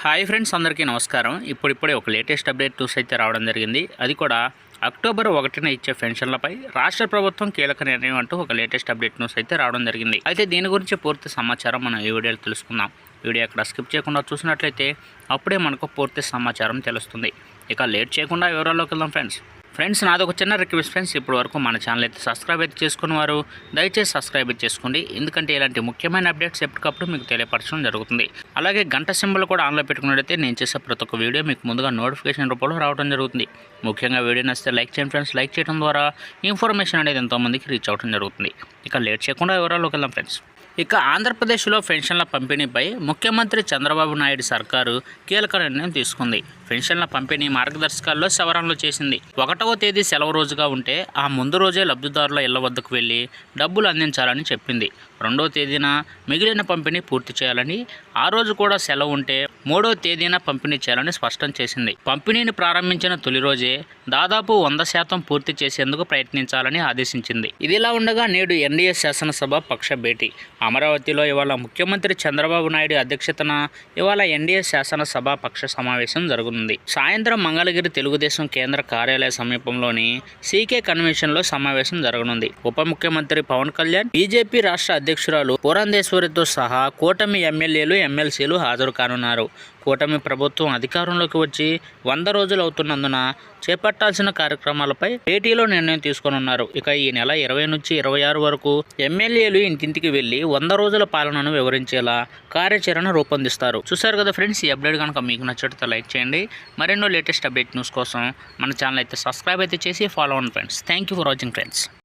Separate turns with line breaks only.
Hi friends అందరికీ నమస్కారం. ఇప్పుడిప్పుడే ఒక లేటెస్ట్ అప్డేట్ న్యూస్ అయితే రావడం జరిగింది. అది కూడా అక్టోబర్ ఒకటిన ఇచ్చే పెన్షన్లపై రాష్ట్ర ప్రభుత్వం కీలక నిర్ణయం అంటూ ఒక లేటెస్ట్ అప్డేట్ న్యూస్ అయితే రావడం జరిగింది. అయితే దీని గురించి పూర్తి సమాచారం మనం ఈ వీడియోలో తెలుసుకుందాం. వీడియో అక్కడ స్కిప్ చేయకుండా చూసినట్లయితే అప్పుడే మనకు పూర్తి సమాచారం తెలుస్తుంది. ఇక లేట్ చేయకుండా వివరాల్లోకి వెళ్దాం ఫ్రెండ్స్. ఫ్రెండ్స్ నాది ఒక చిన్న రిక్వెస్ట్ ఫ్రెండ్స్. ఇప్పటి వరకు మన ఛానల్ అయితే సబ్స్క్రైబ్ అయితే చేసుకున్న వారు దయచేసి సబ్స్క్రైబ్ చేసుకోండి. ఎందుకంటే ఇలాంటి ముఖ్యమైన అప్డేట్స్ ఎప్పటికప్పుడు మీకు తెలియపరచడం జరుగుతుంది. అలాగే గంట సింబల్ కూడా ఆన్లో పెట్టుకున్నట్టయితే నేను చేసే ప్రతి ఒక్క వీడియో మీకు ముందుగా నోటిఫికేషన్ రూపంలో రావడం జరుగుతుంది. ముఖ్యంగా వీడియో నచ్చితే లైక్ చేయండి ఫ్రెండ్స్. లైక్ చేయడం ద్వారా ఇన్ఫర్మేషన్ అనేది ఎంతోమందికి రీచ్ అవ్వడం జరుగుతుంది. ఇక లేట్ చేయకుండా వివరాల్లోకి వెళ్దాం ఫ్రెండ్స్. ఇక ఆంధ్రప్రదేశ్లో పెన్షన్ల పంపిణీపై ముఖ్యమంత్రి చంద్రబాబు నాయుడు సర్కారు కీలక నిర్ణయం తీసుకుంది. పెన్షన్ల పంపిణీ మార్గదర్శకాల్లో సవరణలు చేసింది. ఒకటవ తేదీ సెలవు రోజుగా ఉంటే ఆ ముందు రోజే లబ్ధిదారుల ఇళ్ళ వద్దకు వెళ్ళి డబ్బులు అందించాలని చెప్పింది. రెండవ తేదీన మిగిలిన పంపిణీ పూర్తి చేయాలని ఆ రోజు కూడా సెలవు ఉంటే మూడో తేదీన పంపిణీ చేయాలని స్పష్టం చేసింది. పంపిణీని ప్రారంభించిన తొలి రోజే దాదాపు వంద శాతం పూర్తి చేసేందుకు ప్రయత్నించాలని ఆదేశించింది. ఇదిలా ఉండగా నేడు ఎన్డీఏ శాసనసభ పక్ష భేటీ. అమరావతిలో ఇవాళ ముఖ్యమంత్రి చంద్రబాబు నాయుడు అధ్యక్షతన ఇవాళ ఎన్డీఏ శాసనసభ పక్ష సమావేశం జరగనుంది. సాయంత్రం మంగళగిరి తెలుగుదేశం కేంద్ర కార్యాలయ సమీపంలోని సీకే కన్వెన్షన్లో సమావేశం జరగనుంది. ఉప ముఖ్యమంత్రి పవన్ కళ్యాణ్ బీజేపీ రాష్ట్ర అధ్యక్షురాలు పురంధేశ్వరితో సహా కూటమి ఎమ్మెల్యేలు ఎమ్మెల్సీలు హాజరు కానున్నారు. కూటమి ప్రభుత్వం అధికారంలోకి వచ్చి వంద రోజులు అవుతున్నందున చేపట్టాల్సిన కార్యక్రమాలపై భేటీలో నిర్ణయం తీసుకోనున్నారు. ఇక ఈ నెల ఇరవై నుంచి ఇరవై ఆరు వరకు ఎమ్మెల్యేలు ఇంటింటికి వెళ్ళి వంద రోజుల పాలనను వివరించేలా కార్యాచరణ రూపొందిస్తారు. చూసారు కదా ఫ్రెండ్స్ ఈ అప్డేట్ కనుక మీకు నచ్చితే లైక్ చేయండి. మరెన్నో లేటెస్ట్ అప్డేట్ న్యూస్ కోసం మన ఛానల్ అయితే సబ్స్క్రైబ్ అయితే చేసి ఫాలో అవ్వండి friends. Thank you for watching friends